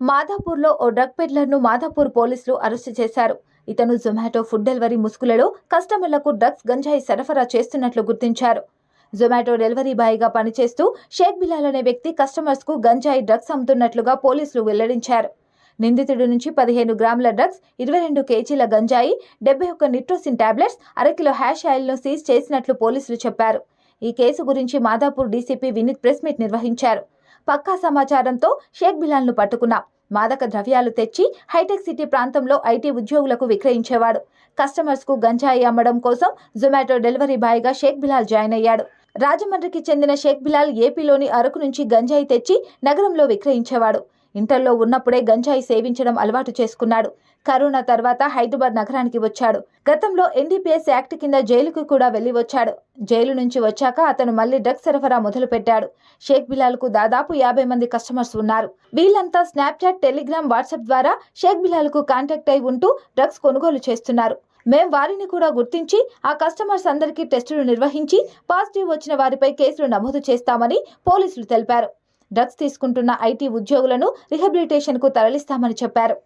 మాధాపూర్లో ఓ drug పెడ్లర్ను Madhapur పోలీసులు arrest చేశారు. ఇతను జొమాటో ఫుడ్ డెలివరీ ముసుగులలో కస్టమర్లకు డ్రగ్స్ గంజాయి సరఫరా చేస్తున్నట్లు గుర్తించారు. జొమాటో డెలివరీ బాయ్గా పనిచేస్తూ షేక్ బిలాల్ అనే వ్యక్తి కస్టమర్స్కు గంజాయి డ్రగ్స్ అమ్ముతున్నట్లుగా పోలీసులు వెల్లడించారు. నిందితుడి నుంచి పదిహేను గ్రాముల డ్రగ్స్ ఇరవై రెండు కేజీల గంజాయి డెబ్బై ఒక్క నిట్రోసిన్ టాబ్లెట్స్ అరకిలో హ్యాష్ ఆయిల్ను సీజ్ చేసినట్లు పోలీసులు చెప్పారు. ఈ కేసు గురించి Madhapur DCP Vineeth press meet నిర్వహించారు. పక్కా సమాచారంతో షేక్ బిలాల్ను పట్టుకున్నాం. మాదక ద్రవ్యాలు తెచ్చి హైటెక్ సిటీ ప్రాంతంలో ఐటీ ఉద్యోగులకు విక్రయించేవాడు. కస్టమర్స్కు గంజాయి అమ్మడం కోసం జొమాటో డెలివరీ బాయ్గా షేక్ బిలాల్ జాయిన్ అయ్యాడు. రాజమండ్రికి చెందిన షేక్ బిలాల్ ఏపీలోని అరకు నుంచి గంజాయి తెచ్చి నగరంలో విక్రయించేవాడు. ఇంటర్లో ఉన్నప్పుడే గంజాయి సేవించడం అలవాటు చేసుకున్నాడు. కరోనా తర్వాత హైదరాబాద్ నగరానికి వచ్చాడు. గతంలో ఎన్డీపీఎస్ యాక్ట్ కింద జైలుకు కూడా వెళ్ళి వచ్చాడు. జైలు నుంచి వచ్చాక అతను మళ్ళీ డ్రగ్స్ సరఫరా మొదలుపెట్టాడు. షేక్ బిలాల్కు దాదాపు యాభై మంది కస్టమర్స్ ఉన్నారు. వీళ్ళంతా స్నాప్చాట్ టెలిగ్రామ్ వాట్సాప్ ద్వారా షేక్ బిలాల్కు కాంటాక్ట్ అయి ఉంటూ డ్రగ్స్ కొనుగోలు చేస్తున్నారు. మేం వారిని కూడా గుర్తించి ఆ కస్టమర్స్ అందరికీ టెస్టులు నిర్వహించి పాజిటివ్ వచ్చిన వారిపై కేసులు నమోదు చేస్తామని పోలీసులు తెలిపారు. డ్రగ్స్ తీసుకుంటున్న ఐటీ ఉద్యోగులను రిహాబిలిటేషన్కు తరలిస్తామని చెప్పారు.